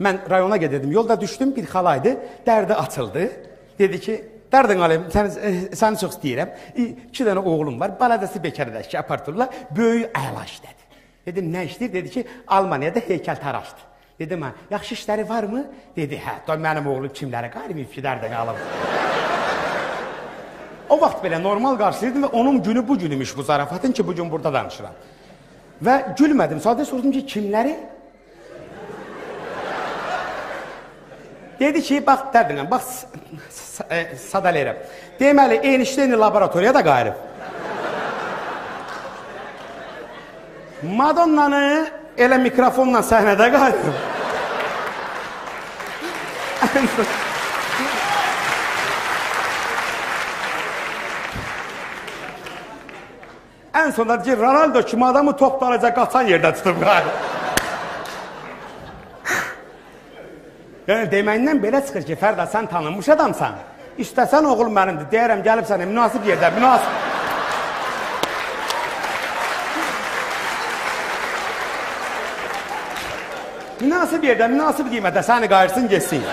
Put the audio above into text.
Mən rayona gedirdim. Yolda düşdüm, bir xalaydı. Dərdi açıldı. Dedi ki, Dərdin alayım, səni, e, səni çox istəyirəm. E, iki dənə oğlum var, baladası bekar ki, apartırlar. Böyük əla işlədi. Dedim, nə işdir? Dedi ki, Almaniyada heykəltaraşdır. Dedim, hə, yaxşı işləri varmı? Dedi, hə, da mənim oğlum kimlərə qari mülkidərdən alım. o vaxt belə normal qarşılayırdım və onun günü bu günümüş bu zarafatın ki, bu gün burada danışıram. Və gülmədim. Sadə sordum ki, kimləri? Dedi ki, bax, dərdinəm, bax, e, sadalayıram. Deməli, Einstein laboratoriyada qayırıb. Madonnanı elə mikrofonla səhnədə qayırıb. Ən sonunda ki, Ronaldo kimi adamı top dalacaq qaçan yerdə tutub qayırıb. Deməyindən belə çıxır ki, Fərda sən tanınmış adamsan. İstəsən oğlum mənimdir. Deyərəm gəlib sənə münasib yerdə, münasib. Münasib yerdə, münasib qiymətə səni qayırsın, getsin.